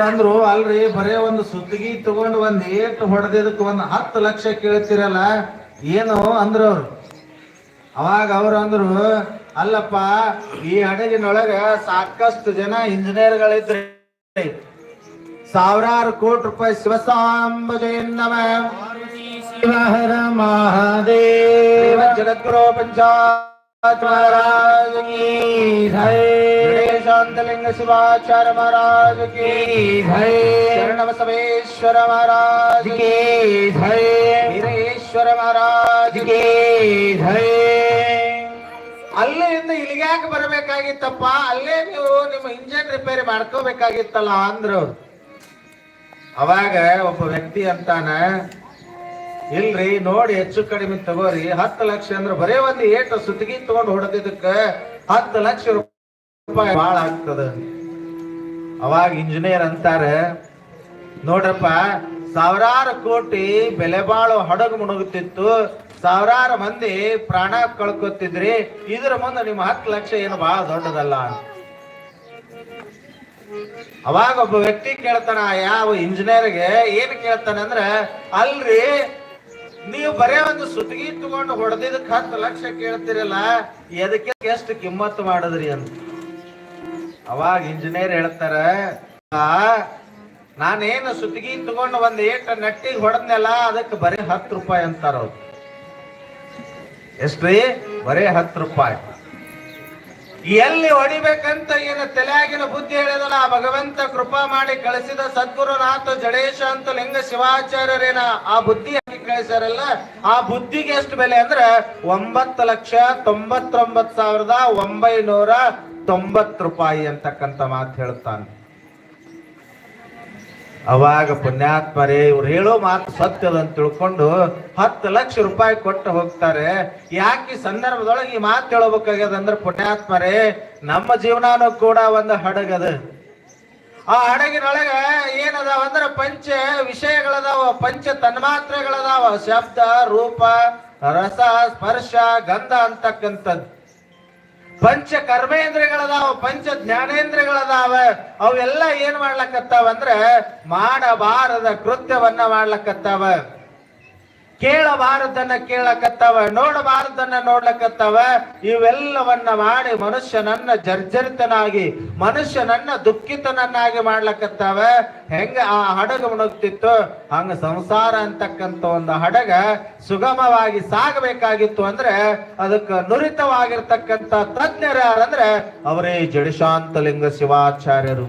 ಅಂದ್ರು, ಅಲ್ರಿ, ಬರೇ ಒಂದು ಸುತ್ತಿಗೆ ತಗೊಂಡು ಒಂದ್ ಏಟ್ ಹೊಡೆದಿದ್ದಕ್ಕೆ ಒಂದ್ ಹತ್ತು ಲಕ್ಷ ಕೇಳ್ತಿರಲ್ಲ, ಏನು? ಅಂದ್ರು ಅವ್ರು. ಅವಾಗ ಅವ್ರು ಅಂದ್ರು, ಅಲ್ಲಪ್ಪ, ಈ ಹಡಗಿನೊಳಗ ಸಾಕಷ್ಟು ಜನ ಇಂಜಿನಿಯರ್ಗಳಿದ್ರಿ ಸಾವಿರಾರು ಕೋಟಿ ರೂಪಾಯಿ ಶಿವಸಾಂಬಜಯನ್ನವ ಶಿವಹರ ಮಹಾದೇವ. ಜಗದ್ಗುರು ಪಂಚಾಯತ್ ಶಾಂತಲಿಂಗ ಶಿವಾಚಾರ್ಯ ಮಹಾರಾಜ ಜೈ ವೀರೇಶ್ವರ ಮಹಾರಾಜ ಕೀ ಜೈ ಅಲ್ಲಿಂದ ಇಲ್ಲಿಗೆ ಯಾಕೆ ಬರಬೇಕಾಗಿತ್ತಪ್ಪ? ಅಲ್ಲೇ ನೀವು ನಿಮ್ಮ ಇಂಜಿನ್ ರಿಪೇರಿ ಮಾಡ್ಕೋಬೇಕಾಗಿತ್ತಲ್ಲ ಅಂದ್ರು. ಅವಾಗ ಒಬ್ಬ ವ್ಯಕ್ತಿ ಅಂತಾನ, ಇಲ್ರಿ, ನೋಡಿ ಹೆಚ್ಚು ಕಡಿಮೆ ತಗೋರಿ. ಹತ್ತು ಲಕ್ಷ ಅಂದ್ರೆ. ಬರೇ ಒಂದು ಏಟು ಸುತ್ತಿಗೆ ತಗೊಂಡು ಹೊಡೆದಿದ್ದಕ್ಕೆ ಹತ್ತು ಲಕ್ಷ ರೂಪಾಯಿ ಬಾಳ ಆಗ್ತದ. ಅವಾಗ ಇಂಜಿನಿಯರ್ ಅಂತಾರೆ, ನೋಡ್ರಪ್ಪ, ಸಾವಿರಾರು ಕೋಟಿ ಬೆಲೆ ಬಾಳು ಹಡಗು ಮುಣುಗುತ್ತಿತ್ತು, ಸಾವಿರಾರು ಮಂದಿ ಪ್ರಾಣ ಕಳ್ಕೊತಿದ್ರಿ, ಇದ್ರ ಮುಂದೆ ನಿಮ್ಮ ಹತ್ತು ಲಕ್ಷ ಏನು ಬಹಳ ದೊಡ್ಡದಲ್ಲ ಅವಾಗ ಒಬ್ಬ ವ್ಯಕ್ತಿ ಕೇಳ್ತಾನ, ಯಾವ ಇಂಜಿನಿಯರ್ಗೆ ಏನ್ ಕೇಳ್ತಾನೆ ಅಂದ್ರೆ, ಅಲ್ರಿ, ನೀವು ಬರೇ ಒಂದು ಸುತ್ತಿಗೆ ತಗೊಂಡು ಹೊಡೆದಿದ್ದಕ್ಕೆ ಹತ್ತು ಲಕ್ಷ ಕೇಳ್ತಿರಲ್ಲ, ಎದಕ್ಕೆ ಎಷ್ಟು ಕಿಮ್ಮತ್ ಮಾಡಿದ್ರಿ ಅಂತ. ಅವಾಗ ಇಂಜಿನಿಯರ್ ಹೇಳ್ತಾರ "ಆ, ನಾನೇನು ಸುತ್ತಿಗೆ ತಗೊಂಡು ಒಂದ್ ಏಟ್ ನಟ್ಟಿಗೆ ಹೊಡೆದ್ನಲ್ಲ ಅದಕ್ಕೆ ಬರೀ ಹತ್ತು ರೂಪಾಯಿ ಅಂತಾರ ಎಷ್ಟ್ರಿ? ಬರೀ ಹತ್ತು ರೂಪಾಯಿ. ಎಲ್ಲಿ ಹೊಡಿಬೇಕಂತ ಏನು ತಲೆಯಾಗಿನ ಬುದ್ಧಿ ಹೇಳಿದಲ್ಲ? ಆ ಭಗವಂತ ಕೃಪಾ ಮಾಡಿ ಕಳಿಸಿದ ಸದ್ಗುರುನಾಥ ಜಡೇಶ ಅಂತ ಲಿಂಗ ಶಿವಾಚಾರ್ಯರೇನ ಆ ಬುದ್ಧಿ ಹಾಕಿ ಕಳಿಸ್ಯಾರಲ್ಲ? ಆ ಬುದ್ಧಿಗೆ ಎಷ್ಟು ಬೆಲೆ ಅಂದ್ರೆ ಒಂಬತ್ತು ಲಕ್ಷ ತೊಂಬತ್ತೊಂಬತ್ತು ಸಾವಿರದ ಒಂಬೈನೂರ ತೊಂಬತ್ತು ರೂಪಾಯಿ ಅಂತಕ್ಕಂಥ ಮಾತು ಹೇಳ್ತಾನೆ ಅವಾಗ ಪುಣ್ಯಾತ್ಮರೇ, ಇವ್ರು ಹೇಳೋ ಮಾತು ಸತ್ಯದ ಅಂತ ತಿಳ್ಕೊಂಡು ಹತ್ತು ಲಕ್ಷ ರೂಪಾಯಿ ಕೊಟ್ಟು ಹೋಗ್ತಾರೆ. ಯಾಕೆ ಈ ಸಂದರ್ಭದೊಳಗೆ ಈ ಮಾತು ಹೇಳಬೇಕಾಗ್ಯದ ಅಂದ್ರೆ ಪುಣ್ಯಾತ್ಮರೇ, ನಮ್ಮ ಜೀವನಾನು ಕೂಡ ಒಂದು ಹಡಗದ. ಆ ಹಡಗಿನೊಳಗೆ ಏನದಾವ ಅಂದ್ರೆ ಪಂಚ ವಿಷಯಗಳದಾವ, ಪಂಚ ತನ್ಮಾತ್ರೆಗಳದಾವ. ಶಬ್ದ, ರೂಪ, ರಸ, ಸ್ಪರ್ಶ, ಗಂಧ ಅಂತಕ್ಕಂಥದ್ದು. ಪಂಚ ಕರ್ಮೇಂದ್ರಿಯಗಳದಾವ ಪಂಚ ಜ್ಞಾನೇಂದ್ರಿಯಗಳದಾವ ಅವೆಲ್ಲ ಏನ್ ಮಾಡ್ಲಕತ್ತಾವ ಅಂದ್ರೆ ಮಾಡಬಾರದ ಕೃತ್ಯವನ್ನ ಮಾಡ್ಲಕತ್ತಾವ. ಕೇಳಬಾರದನ್ನ ಕೇಳಕತ್ತವ, ನೋಡಬಾರದನ್ನ ನೋಡ್ಲಕತ್ತವ, ಇವೆಲ್ಲವನ್ನ ಮಾಡಿ ಮನುಷ್ಯನನ್ನ ಜರ್ಜರಿತನಾಗಿ, ಮನುಷ್ಯನನ್ನ ದುಃಖಿತನನ್ನಾಗಿ ಮಾಡ್ಲಕತ್ತವ. ಹೆಂಗ ಆ ಹಡಗ ಮುಣುಗ್ತಿತ್ತು? ಹಂಗ ಸಂಸಾರ ಅಂತಕ್ಕಂತ ಒಂದು ಹಡಗ ಸುಗಮವಾಗಿ ಸಾಗಬೇಕಾಗಿತ್ತು ಅಂದ್ರೆ ಅದಕ್ಕೆ ನುರಿತವಾಗಿರ್ತಕ್ಕಂತ ತಜ್ಞರು ಯಾರಂದ್ರೆ ಅವರೇ ಜಡಿಶಾಂತಲಿಂಗ ಶಿವಾಚಾರ್ಯರು.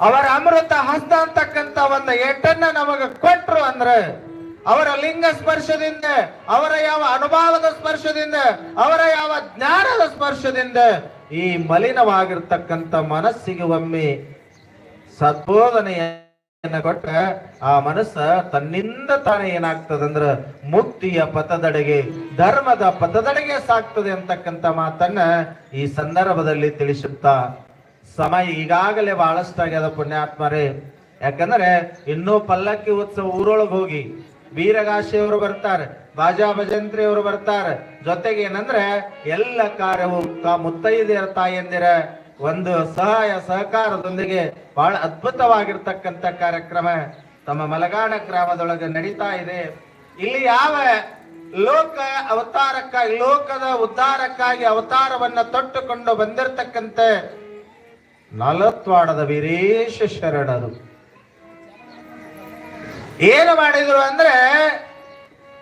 ಅವರ ಅಮೃತ ಹಸ್ತ ಅಂತಕ್ಕಂತ ಒಂದು ಏಟನ್ನ ನಮಗ ಕೊಟ್ರು ಅಂದ್ರೆ ಅವರ ಲಿಂಗ ಸ್ಪರ್ಶದಿಂದ, ಅವರ ಯಾವ ಅನುಭವದ ಸ್ಪರ್ಶದಿಂದ, ಅವರ ಯಾವ ಜ್ಞಾನದ ಸ್ಪರ್ಶದಿಂದ ಈ ಮಲಿನವಾಗಿರ್ತಕ್ಕಂಥ ಮನಸ್ಸಿಗೆ ಒಮ್ಮೆ ಸದ್ಬೋಧನೆಯನ್ನ ಕೊಟ್ಟ ಆ ಮನಸ್ಸ ತನ್ನಿಂದ ತಾನೇ ಏನಾಗ್ತದಂದ್ರ ಮುಕ್ತಿಯ ಪಥದಡೆಗೆ, ಧರ್ಮದ ಪಥದಡೆಗೆ ಸಾಕ್ತದೆ ಅಂತಕ್ಕಂಥ ಮಾತನ್ನ ಈ ಸಂದರ್ಭದಲ್ಲಿ ತಿಳಿಸುತ್ತಾ, ಸಮಯ ಈಗಾಗಲೇ ಬಹಳಷ್ಟಾಗ್ಯದ ಪುಣ್ಯಾತ್ಮರೇ. ಯಾಕಂದ್ರೆ ಇನ್ನೂ ಪಲ್ಲಕ್ಕಿ ಉತ್ಸವ ಊರೊಳಗೆ ಹೋಗಿ ವೀರಗಾಶಿಯವರು ಬರ್ತಾರೆ, ಬಾಜಾ ಭಜಂತ್ರಿ ಅವರು ಬರ್ತಾರೆ. ಜೊತೆಗೆ ಏನಂದ್ರೆ, ಎಲ್ಲ ಕಾರ್ಯವು ಮುತ್ತೈದೆಯರ ತಾಯಂದಿರ ಒಂದು ಸಹಾಯ ಸಹಕಾರದೊಂದಿಗೆ ಬಹಳ ಅದ್ಭುತವಾಗಿರ್ತಕ್ಕಂಥ ಕಾರ್ಯಕ್ರಮ. ತಮ್ಮ ಮಲಗಾಣ ಗ್ರಾಮದೊಳಗೆ ನಡೀತಾ ಇದೆ. ಇಲ್ಲಿ ಯಾವ ಲೋಕ ಅವತಾರಕ್ಕಾಗಿ, ಲೋಕದ ಉದ್ಧಾರಕ್ಕಾಗಿ ಅವತಾರವನ್ನ ತೊಟ್ಟುಕೊಂಡು ಬಂದಿರತಕ್ಕಂಥ ನಲತ್ವಾಡದ ವೀರೇಶ ಶರಣರು. ಏನು ಮಾಡಿದ್ರು ಅಂದ್ರೆ,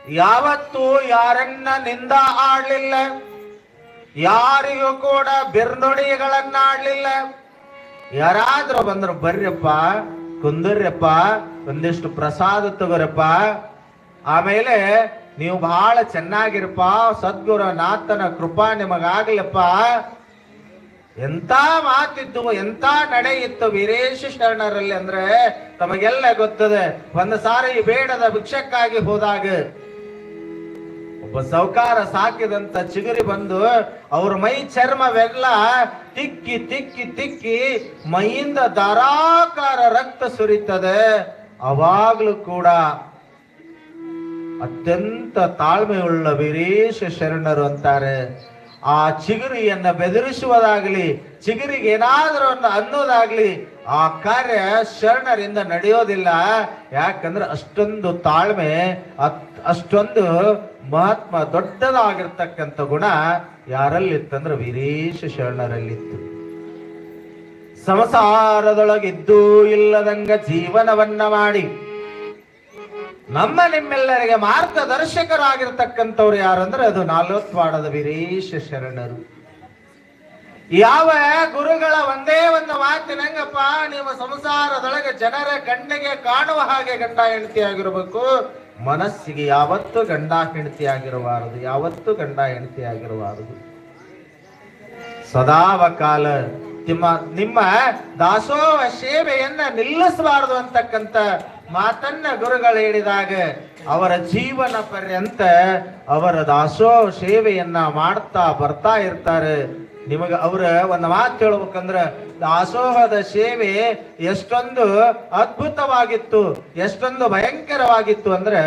ಯಾವತ್ತೂ ಯಾರನ್ನ ನಿಂದ ಆಡ್ಲಿಲ್ಲ. ಯಾರಿಗೂ ಕೂಡ ಬಿರ್ನುಡಿಗಳನ್ನ ಆಡ್ಲಿಲ್ಲ ಯಾರಾದ್ರೂ ಬಂದ್ರು ಬರ್ರಪ್ಪ ಕುಂದರ್ಯಪ್ಪ, ಒಂದಿಷ್ಟು ಪ್ರಸಾದ ತಗೋರಪ್ಪ ಆಮೇಲೆ ನೀವು ಬಹಳ ಚೆನ್ನಾಗಿರಪ್ಪ, ಸದ್ಗುರು ನಾಥನ ಕೃಪಾ ನಿಮಗಾಗ್ಲಪ್ಪ ಎಂತ ಮಾತಿತ್ತು ಎಂತ ನಡೆ ಇತ್ತು ವೀರೇಶ ಶರಣರಲ್ಲಿ ಅಂದ್ರೆ ತಮಗೆಲ್ಲ ಗೊತ್ತದೆ, ಒಂದು ಸಾರಿ ಬೇಡದ ಭಿಕ್ಷಕ್ಕಾಗಿ ಹೋದಾಗ ಒಬ್ಬ ಸೌಕಾರ ಸಾಕಿದಂತ ಚಿಗುರಿ ಬಂದು ಅವ್ರ ಮೈ ಚರ್ಮವೆಲ್ಲ ತಿಕ್ಕಿ ತಿಕ್ಕಿ ತಿಕ್ಕಿ ಮೈಯಿಂದ ಧಾರಾಕಾರ ರಕ್ತ ಸುರಿತದೆ. ಅವಾಗ್ಲೂ ಕೂಡ ಅತ್ಯಂತ ತಾಳ್ಮೆಯುಳ್ಳ ವೀರೇಶ ಶರಣರು ಅಂತಾರೆ. ಆ ಚಿಗುರಿಯನ್ನ ಬೆದರಿಸುವುದಾಗ್ಲಿ, ಚಿಗುರಿಗೆ ಏನಾದರೂ ಒಂದು ಅನ್ನೋದಾಗ್ಲಿ, ಆ ಕಾರ್ಯ ಶರಣರಿಂದ ನಡೆಯೋದಿಲ್ಲ. ಯಾಕಂದ್ರೆ ಅಷ್ಟೊಂದು ತಾಳ್ಮೆ ಅಷ್ಟೊಂದು ಮಹಾತ್ಮ ದೊಡ್ಡದಾಗಿರ್ತಕ್ಕಂಥ ಗುಣ ಯಾರಲ್ಲಿತ್ತಂದ್ರೆ ವೀರೇಶ ಶರಣರಲ್ಲಿತ್ತು. ಸಂಸಾರದೊಳಗಿದ್ದೂ ಇಲ್ಲದಂಗ ಜೀವನವನ್ನ ಮಾಡಿ ನಮ್ಮ ನಿಮ್ಮೆಲ್ಲರಿಗೆ ಮಾರ್ಗದರ್ಶಕರಾಗಿರ್ತಕ್ಕಂಥವ್ರು ಯಾರಂದ್ರೆ ಅದು ನಾಲ್ವತ್ವಾಡದ ವೀರೇಶ ಶರಣರು. ಯಾವ ಗುರುಗಳ ಒಂದೇ ಒಂದು ಮಾತಿನಂಗಪ್ಪ ನೀವು ಸಂಸಾರದೊಳಗೆ ಜನರ ಕಣ್ಣಿಗೆ ಕಾಣುವ ಹಾಗೆ ಗಂಡ ಹೆಂಡತಿ ಆಗಿರಬೇಕು. ಮನಸ್ಸಿಗೆ ಯಾವತ್ತು ಗಂಡ ಹೆಂಡತಿ ಆಗಿರಬಾರದು, ಯಾವತ್ತು ಗಂಡ ಹೆಂಡತಿ ಆಗಿರಬಾರದು. ಸದಾವ ಕಾಲ ನಿಮ್ಮ ನಿಮ್ಮ ದಾಸೋಹ ಸೇವೆಯನ್ನ ನಿಲ್ಲಿಸಬಾರದು ಅಂತಕ್ಕಂಥ ಮಾತನ್ನ ಗುರುಗಳು ಹೇಳಿದಾಗ ಅವರ ಜೀವನ ಪರ್ಯಂತ ಅವರ ದಾಸೋ ಸೇವೆಯನ್ನ ಮಾಡ್ತಾ ಬರ್ತಾ ಇರ್ತಾರೆ. ನಿಮಗೆ ಅವ್ರ ಒಂದು ಮಾತು ಹೇಳ್ಬೇಕಂದ್ರ, ದಾಸೋಹದ ಸೇವೆ ಎಷ್ಟೊಂದು ಅದ್ಭುತವಾಗಿತ್ತು, ಎಷ್ಟೊಂದು ಭಯಂಕರವಾಗಿತ್ತು ಅಂದ್ರೆ,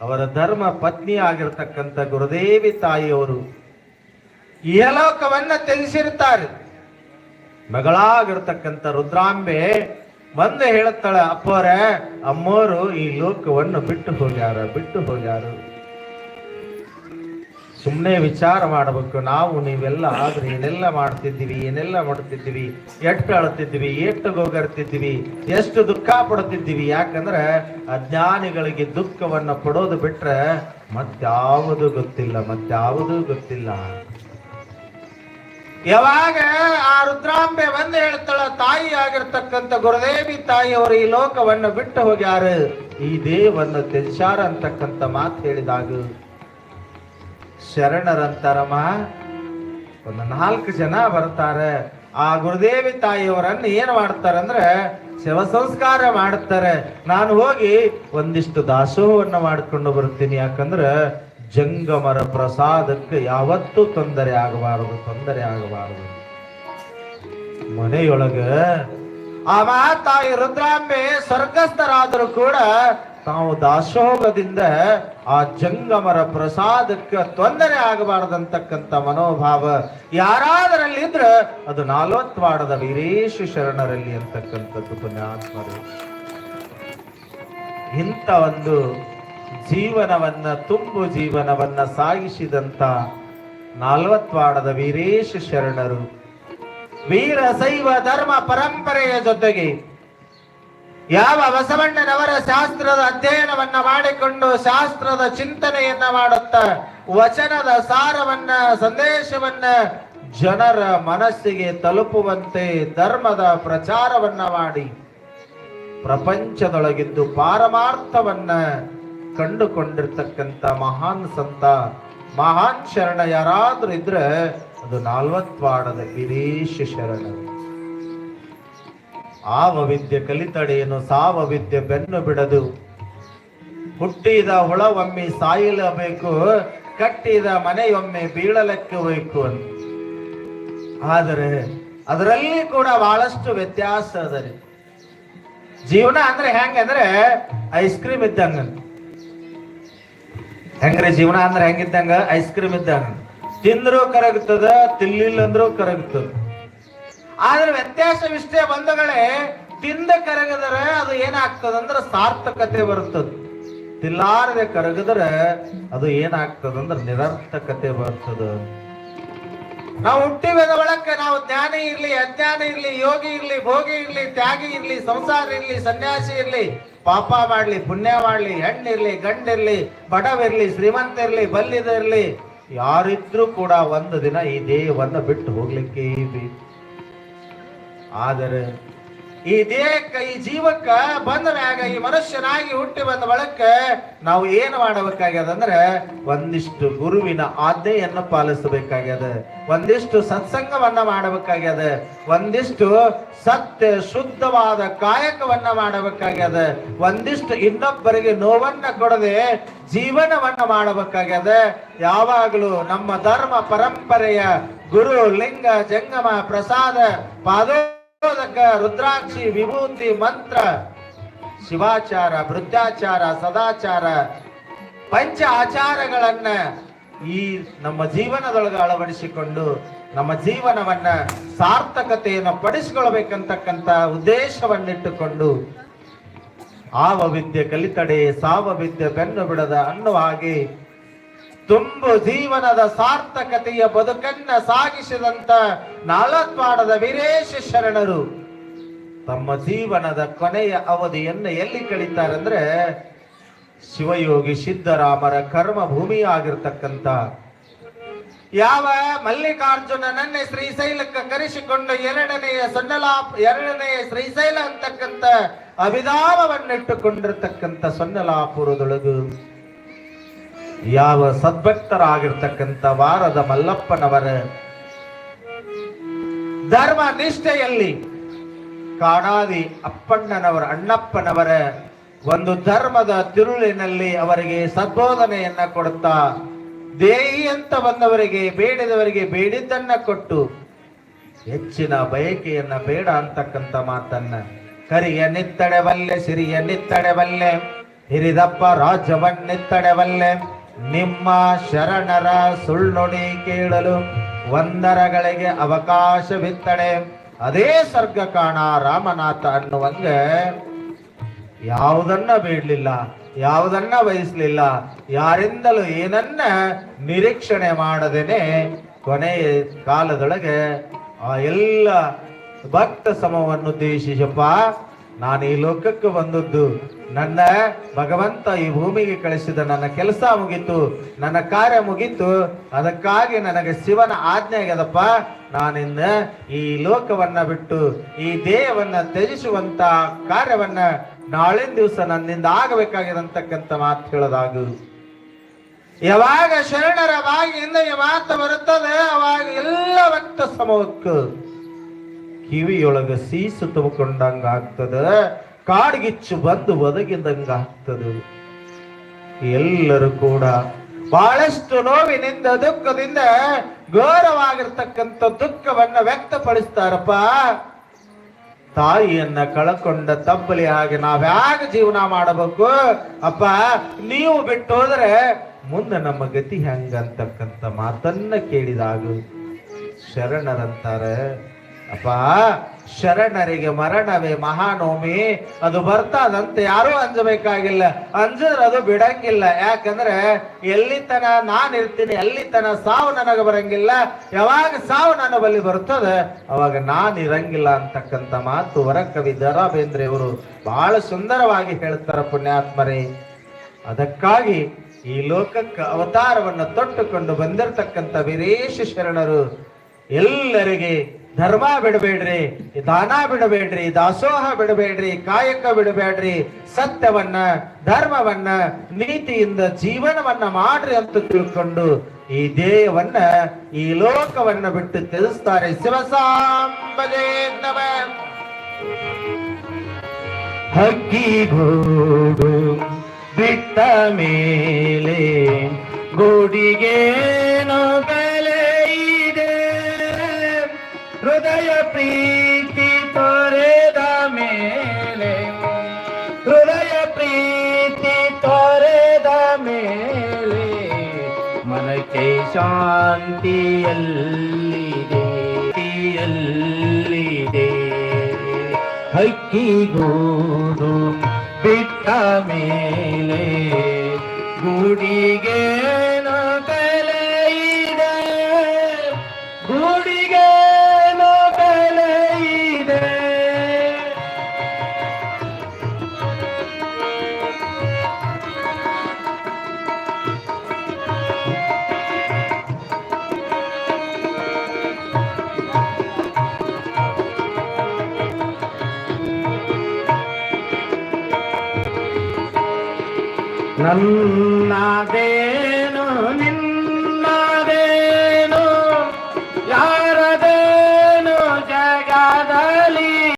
ಅವರ ಧರ್ಮ ಪತ್ನಿ ಆಗಿರ್ತಕ್ಕಂಥ ಗುರುದೇವಿ ತಾಯಿಯವರು ಇಹಲೋಕವನ್ನ ತ್ಯಜಿಸಿರ್ತಾರೆ ಮಗಳಾಗಿರ್ತಕ್ಕಂಥ ರುದ್ರಾಂಬೆ ಬಂದು ಹೇಳುತ್ತಾಳ, ಅಪ್ಪೋರ, ಅಮ್ಮೋರು ಈ ಲೋಕವನ್ನು ಬಿಟ್ಟು ಹೋಗ್ಯಾರ ಬಿಟ್ಟು ಹೋಗ್ಯಾರ. ಸುಮ್ಮನೆ ವಿಚಾರ ಮಾಡಬೇಕು. ನಾವು ನೀವೆಲ್ಲ ಆದ್ರೆ ಏನೆಲ್ಲ ಮಾಡ್ತಿದ್ದೀವಿ ಏನೆಲ್ಲ ಮಾಡ್ತಿದ್ದೀವಿ ಎಷ್ಟು ಅಳ್ತಿದ್ವಿ ಎಷ್ಟು ಗೋಗರ್ತಿದ್ವಿ ಎಷ್ಟು ದುಃಖ ಪಡುತ್ತಿದ್ದೀವಿ? ಯಾಕಂದ್ರೆ ಅಜ್ಞಾನಿಗಳಿಗೆ ದುಃಖವನ್ನು ಪಡೋದು ಬಿಟ್ರೆ ಮತ್ಯಾವುದು ಗೊತ್ತಿಲ್ಲ ಮತ್ಯಾವುದು ಗೊತ್ತಿಲ್ಲ. ಯಾವಾಗ ಆ ರುದ್ರಾಂಬೆ ಬಂದು ಹೇಳ್ತಾಳ, ತಾಯಿ ಆಗಿರ್ತಕ್ಕಂಥ ಗುರುದೇವಿ ತಾಯಿಯವರು ಈ ಲೋಕವನ್ನು ಬಿಟ್ಟು ಹೋಗ್ಯಾರ. ಈ ದೇವನ್ನು ತ್ಯಜಿಸಾರ ಅಂತಕ್ಕಂಥ ಮಾತು ಹೇಳಿದಾಗ ಶರಣರಂತಾರಮ್ಮ ಒಂದು ನಾಲ್ಕು ಜನ ಬರ್ತಾರೆ. ಆ ಗುರುದೇವಿ ತಾಯಿಯವರನ್ನು ಏನ್ ಮಾಡ್ತಾರಂದ್ರೆ ಶವ ಸಂಸ್ಕಾರ ಮಾಡ್ತಾರೆ. ನಾನು ಹೋಗಿ ಒಂದಿಷ್ಟು ದಾಸೋಹವನ್ನು ಮಾಡ್ಕೊಂಡು ಬರ್ತೀನಿ. ಯಾಕಂದ್ರೆ ಜಂಗಮರ ಪ್ರಸಾದಕ್ಕೆ ಯಾವತ್ತೂ ತೊಂದರೆ ಆಗಬಾರದು ತೊಂದರೆ ಆಗಬಾರದು. ಮನೆಯೊಳಗ ಆ ತಾಯಿ ರುದ್ರಾಂಬೆ ಸ್ವರ್ಗಸ್ಥರಾದರೂ ಕೂಡ ತಾವು ದಾಸೋಹದಿಂದ ಆ ಜಂಗಮರ ಪ್ರಸಾದಕ್ಕೆ ತೊಂದರೆ ಆಗಬಾರದಂತಕ್ಕಂಥ ಮನೋಭಾವ ಯಾರಾದರಲ್ಲಿದ್ರೆ ಅದು ನಾಲ್ವತ್ವಾಡದ ವೀರೇಶ ಶರಣರಲ್ಲಿ ಅಂತಕ್ಕಂಥದ್ದು ಪುಣ್ಯಾತ್ಮರು. ಇಂಥ ಒಂದು ಜೀವನವನ್ನ ತುಂಬು ಜೀವನವನ್ನ ಸಾಗಿಸಿದಂತ ನಾಲ್ವತ್ವಾಡದ ವೀರೇಶ ಶರಣರು. ವೀರ ಶೈವ ಧರ್ಮ ಪರಂಪರೆಯ ಜೊತೆಗೆ ಯಾವ ಬಸವಣ್ಣನವರ ಶಾಸ್ತ್ರದ ಅಧ್ಯಯನವನ್ನ ಮಾಡಿಕೊಂಡು ಶಾಸ್ತ್ರದ ಚಿಂತನೆಯನ್ನ ಮಾಡುತ್ತ ವಚನದ ಸಾರವನ್ನ, ಸಂದೇಶವನ್ನ ಜನರ ಮನಸ್ಸಿಗೆ ತಲುಪುವಂತೆ ಧರ್ಮದ ಪ್ರಚಾರವನ್ನ ಮಾಡಿ ಪ್ರಪಂಚದೊಳಗಿದ್ದು ಪಾರಮಾರ್ಥವನ್ನ ಕಂಡುಕೊಂಡಿರ್ತಕ್ಕಂಥ ಮಹಾನ್ ಸಂತ ಮಹಾನ್ ಶರಣ ಯಾರಾದ್ರೂ ಇದ್ರೆ ಅದು ನಾಲ್ವತ್ವಾಡದ ಗಿರೀಶ ಶರಣ. ಆವ ವಿದ್ಯೆ ಕಲಿತಡೆಯನ್ನು ಸಾವ ವಿದ್ಯೆ ಬೆನ್ನು ಬಿಡದು. ಹುಟ್ಟಿದ ಹುಳ ಒಮ್ಮೆ ಸಾಯಿಲಬೇಕು, ಕಟ್ಟಿದ ಮನೆಯೊಮ್ಮೆ ಬೀಳಲಕ್ಕೆ ಬೇಕು ಅಂತ ಆದರೆ ಅದರಲ್ಲಿ ಕೂಡ ಬಹಳಷ್ಟು ವ್ಯತ್ಯಾಸ ಅದ ರೀ. ಜೀವನ ಅಂದ್ರೆ ಹೆಂಗಂದ್ರೆ ಐಸ್ ಕ್ರೀಮ್ ಇದ್ದಂಗ ಹೆಂಗ್ರಿ ಜೀವನ? ಅಂದ್ರೆ ಹೆಂಗಿದ್ದಂಗ? ಐಸ್ ಕ್ರೀಮ್ ಇದ್ದಂಗ. ತಿಂದ್ರು ಕರಗ್ತದ ತಿನ್ಲಿಲ್ಲ ಅಂದ್ರೂ ಕರಗ್ತದ. ಆದ್ರೆ ವ್ಯತ್ಯಾಸವಿಷ್ಟೇ ಬಂಧುಗಳೇ, ತಿಂದ ಕರಗದರೆ ಅದು ಏನಾಗ್ತದಂದ್ರೆ ಸಾರ್ಥಕತೆ ಬರುತ್ತದೆ. ತಿಲ್ಲಾರದೆ ಕರಗಿದ್ರೆ ಅದು ಏನಾಗ್ತದಂದ್ರೆ ನಿರರ್ಥಕತೆ ಬರ್ತದೆ ನಾವು ಹುಟ್ಟಿವಾಗ ಒಳಕ್ಕೆ ನಾವು ಜ್ಞಾನ ಇರ್ಲಿ, ಅಜ್ಞಾನ ಇರ್ಲಿ, ಯೋಗಿ ಇರ್ಲಿ, ಭೋಗಿ ಇರ್ಲಿ, ತ್ಯಾಗಿ ಇರ್ಲಿ, ಸಂಸಾರ ಇರ್ಲಿ, ಸನ್ಯಾಸಿ ಇರ್ಲಿ, ಪಾಪ ಮಾಡ್ಲಿ, ಪುಣ್ಯ ಮಾಡ್ಲಿ, ಹೆಣ್ಣಿರ್ಲಿ, ಗಂಡಿರ್ಲಿ, ಬಡವಿರ್ಲಿ ಶ್ರೀಮಂತ ಇರ್ಲಿ ಬಲ್ಲಿದ ಇರ್ಲಿ ಯಾರಿದ್ರೂ ಕೂಡ ಒಂದು ದಿನ ಈ ದೇಹವನ್ನು ಬಿಟ್ಟು ಹೋಗ್ಲಿಕ್ಕೆ ಆದರೆ ಈ ದೇಹಕ್ಕೆ ಈ ಜೀವಕ್ಕ ಬಂದ ಮ್ಯಾಗ ಈ ಮನುಷ್ಯನಾಗಿ ಹುಟ್ಟಿ ಬಂದ ಬಳಕ ನಾವು ಏನು ಮಾಡಬೇಕಾಗ್ಯದ ಅಂದ್ರೆ ಒಂದಿಷ್ಟು ಗುರುವಿನ ಆಜ್ಞೆಯನ್ನು ಪಾಲಿಸಬೇಕಾಗ್ಯದ. ಒಂದಿಷ್ಟು ಸತ್ಸಂಗವನ್ನ ಮಾಡಬೇಕಾಗ್ಯದ. ಒಂದಿಷ್ಟು ಸತ್ಯ ಶುದ್ಧವಾದ ಕಾಯಕವನ್ನ ಮಾಡಬೇಕಾಗ್ಯದ. ಒಂದಿಷ್ಟು ಇನ್ನೊಬ್ಬರಿಗೆ ನೋವನ್ನ ಕೊಡದೆ ಜೀವನವನ್ನ ಮಾಡಬೇಕಾಗ್ಯದ. ಯಾವಾಗಲೂ ನಮ್ಮ ಧರ್ಮ ಪರಂಪರೆಯ ಗುರು ಲಿಂಗ ಜಂಗಮ ಪ್ರಸಾದ ಪಾದೋದಕ ರುದ್ರಾಕ್ಷಿ ವಿಭೂತಿ ಮಂತ್ರ, ಶಿವಾಚಾರ, ವೃದ್ಧಾಚಾರ, ಸದಾಚಾರ, ಪಂಚ ಆಚಾರಗಳನ್ನ ಈ ನಮ್ಮ ಜೀವನದೊಳಗೆ ಅಳವಡಿಸಿಕೊಂಡು ನಮ್ಮ ಜೀವನವನ್ನ ಸಾರ್ಥಕತೆಯನ್ನು ಪಡಿಸಿಕೊಳ್ಬೇಕಂತಕ್ಕಂತ ಉದ್ದೇಶವನ್ನಿಟ್ಟುಕೊಂಡು ಆವ ವಿದ್ಯೆ ಕಲಿತಡೆ ಸಾವ ವಿದ್ಯೆ ಬೆನ್ನು ಬಿಡದ ಅನ್ನುವ ಹಾಗೆ ತುಂಬು ಜೀವನದ ಸಾರ್ಥಕತೆಯ ಬದುಕನ್ನ ಸಾಗಿಸಿದಂತ ನಾಳತ್ವಾಡದ ವೀರೇಶ ಶರಣರು ತಮ್ಮ ಜೀವನದ ಕೊನೆಯ ಅವಧಿಯನ್ನು ಎಲ್ಲಿ ಕಳೀತಾರಂದ್ರೆ ಶಿವಯೋಗಿ ಸಿದ್ದರಾಮರ ಕರ್ಮ ಭೂಮಿಯಾಗಿರ್ತಕ್ಕಂಥ ಯಾವ ಮಲ್ಲಿಕಾರ್ಜುನನನ್ನೇ ಶ್ರೀಶೈಲಕ್ಕೆ ಕರೆಸಿಕೊಂಡು ಎರಡನೆಯ ಸೊನ್ನಲಾ ಎರಡನೆಯ ಶ್ರೀಶೈಲ ಅಂತಕ್ಕಂಥ ಅಭಿದಾಮವನ್ನಿಟ್ಟುಕೊಂಡಿರ್ತಕ್ಕಂಥ ಸೊನ್ನಲಾಪುರದೊಳಗು ಯಾವ ಸದ್ಭಕ್ತರಾಗಿರ್ತಕ್ಕಂಥ ವಾರದ ಮಲ್ಲಪ್ಪನವರ ಧರ್ಮ ನಿಷ್ಠೆಯಲ್ಲಿ ಕಾಡಾದಿ ಅಪ್ಪಣ್ಣನವರ, ಅಣ್ಣಪ್ಪನವರ ಒಂದು ಧರ್ಮದ ತಿರುಳಿನಲ್ಲಿ ಅವರಿಗೆ ಸದ್ಬೋಧನೆಯನ್ನ ಕೊಡುತ್ತಾ ದೇಹಿ ಅಂತ ಬಂದವರಿಗೆ, ಬೇಡದವರಿಗೆ ಬೇಡಿದ್ದನ್ನ ಕೊಟ್ಟು ಹೆಚ್ಚಿನ ಬಯಕೆಯನ್ನ ಬೇಡ ಅಂತಕ್ಕಂಥ ಮಾತನ್ನ ಕರಿಯ ನಿತ್ತಡೆವಲ್ಲೆ ಸಿರಿಯ ನಿತ್ತಡೆವಲ್ಲೆ ಹಿರಿದಪ್ಪ ರಾಜ್ಯವನ್ನಿತ್ತಡೆವಲ್ಲೆ ನಿಮ್ಮ ಶರಣರ ಸುಳ್ಳುಡಿ ಕೇಳಲು ಒಂದರಗಳಿಗೆ ಅವಕಾಶವಿತ್ತಡೆ ಅದೇ ಸ್ವರ್ಗ ಕಾಣ ರಾಮನಾಥ ಅನ್ನುವಂಗೆ ಯಾವುದನ್ನ ಬೇಡಲಿಲ್ಲ ಯಾವುದನ್ನ ಬಯಸಲಿಲ್ಲ, ಯಾರಿಂದಲೂ ಏನನ್ನ ನಿರೀಕ್ಷಣೆ ಮಾಡದೇನೆ ಕೊನೆಯ ಕಾಲದೊಳಗೆ ಆ ಎಲ್ಲ ಭಕ್ತ ಸಮವನ್ನು ಉದ್ದೇಶಿಸಪ್ಪ ನಾನು ಈ ಲೋಕಕ್ಕೆ ಬಂದದ್ದು, ನನ್ನ ಭಗವಂತ ಈ ಭೂಮಿಗೆ ಕಳಿಸಿದ ನನ್ನ ಕೆಲಸ ಮುಗೀತು, ನನ್ನ ಕಾರ್ಯ ಮುಗೀತು, ಅದಕ್ಕಾಗಿ ನನಗೆ ಶಿವನ ಆಜ್ಞೆ ಆಗ್ಯದಪ್ಪ. ನಾನಿಂದ ಈ ಲೋಕವನ್ನ ಬಿಟ್ಟು ಈ ದೇಹವನ್ನ ತ್ಯಜಿಸುವಂತ ಕಾರ್ಯವನ್ನ ನಾಳಿನ ದಿವಸ ನನ್ನಿಂದ ಆಗಬೇಕಾಗಿರಂತಕ್ಕಂಥ ಮಾತು ಹೇಳೋದಾಗು ಯಾವಾಗ ಶರಣರ ಬಾಗಿಯಿಂದ ಈ ಮಾತು ಬರುತ್ತದೆ, ಅವಾಗ ಎಲ್ಲ ಭಕ್ತ ಸಮೂಹಕ್ಕೂ ಕಿವಿಯೊಳಗ ಸೀಸು ತುಂಬಿಕೊಂಡಂಗ ಆಗ್ತದ ಕಾಡ್ಗಿಚ್ಚು ಬಂದು ಒದಗಿದಂಗ ಆಗ್ತದೆ ಎಲ್ಲರೂ ಕೂಡ ಬಹಳಷ್ಟು ನೋವಿನಿಂದ, ದುಃಖದಿಂದ ಘೋರವಾಗಿರ್ತಕ್ಕಂಥ ದುಃಖವನ್ನ ವ್ಯಕ್ತಪಡಿಸ್ತಾರಪ್ಪ. ತಾಯಿಯನ್ನ ಕಳಕೊಂಡ ತಬ್ಬಲಿ ಹಾಗೆ ಯಾಕೆ ಜೀವನ ಮಾಡಬೇಕು? ಅಪ್ಪ, ನೀವು ಬಿಟ್ಟು ಹೋದ್ರೆ ಮುಂದೆ ನಮ್ಮ ಗತಿ ಹೆಂಗಂತಕ್ಕಂಥ ಮಾತನ್ನ ಕೇಳಿದಾಗ ಶರಣರಂತಾರೆ. ಅಪ್ಪ, ಶರಣರಿಗೆ ಮರಣವೇ ಮಹಾನೋಮಿ ಅದು ಬರ್ತದಂತೆ ಯಾರೂ ಅಂಜಬೇಕಾಗಿಲ್ಲ. ಅಂಜಿದ್ರೆ ಅದು ಬಿಡಂಗಿಲ್ಲ. ಯಾಕಂದ್ರೆ ಎಲ್ಲಿ ತನ ನಾನು ಇರ್ತೀನಿ ಎಲ್ಲಿ ತನ ಸಾವು ನನಗೆ ಬರಂಗಿಲ್ಲ. ಯಾವಾಗ ಸಾವು ನನ್ನ ಬಳಿ ಬರ್ತದೆ, ಅವಾಗ ನಾನು ಇರಂಗಿಲ್ಲ ಅಂತಕ್ಕಂಥ ಮಾತು ವರ ಕವಿ ಬೇಂದ್ರೆ ಇವರು ಬಹಳ ಸುಂದರವಾಗಿ ಹೇಳ್ತಾರ ಪುಣ್ಯಾತ್ಮರೇ. ಅದಕ್ಕಾಗಿ ಈ ಲೋಕಕ್ಕೆ ಅವತಾರವನ್ನು ತೊಟ್ಟುಕೊಂಡು ಬಂದಿರತಕ್ಕಂಥ ವೀರೇಶ ಶರಣರು ಎಲ್ಲರಿಗೆ ಧರ್ಮ ಬಿಡಬೇಡ್ರಿ, ದಾನ ಬಿಡಬೇಡ್ರಿ, ದಾಸೋಹ ಬಿಡಬೇಡ್ರಿ, ಕಾಯಕ ಬಿಡಬೇಡ್ರಿ, ಸತ್ಯವನ್ನ, ಧರ್ಮವನ್ನ, ನೀತಿಯಿಂದ ಜೀವನವನ್ನ ಮಾಡ್ರಿ ಅಂತ ತಿಳ್ಕೊಂಡು ಈ ದೇಹವನ್ನ, ಈ ಲೋಕವನ್ನ ಬಿಟ್ಟು ತಿಳಿಸ್ತಾರೆ ಶಿವಸಾಂಬಜೇ ಹಕ್ಕಿ ಬಿಟ್ಟ ಮೇಲೆ ಗೋಡಿಗೆ ಪ್ರೀತಿ ತೊರೆದ ಮೇಲೆ ಹೃದಯ ಪ್ರೀತಿ ತೊರೆದ ಮೇಲೆ ಮನಕ್ಕೆ ಶಾಂತಿಯಲ್ಲಿದೆ ಎಲ್ಲಿದೆ ಹಕ್ಕಿಗೂಡು ಬಿಟ್ಟ ಮೇಲೆ ಗೂಡಿಗೆ ನನ್ನ ದೇಹ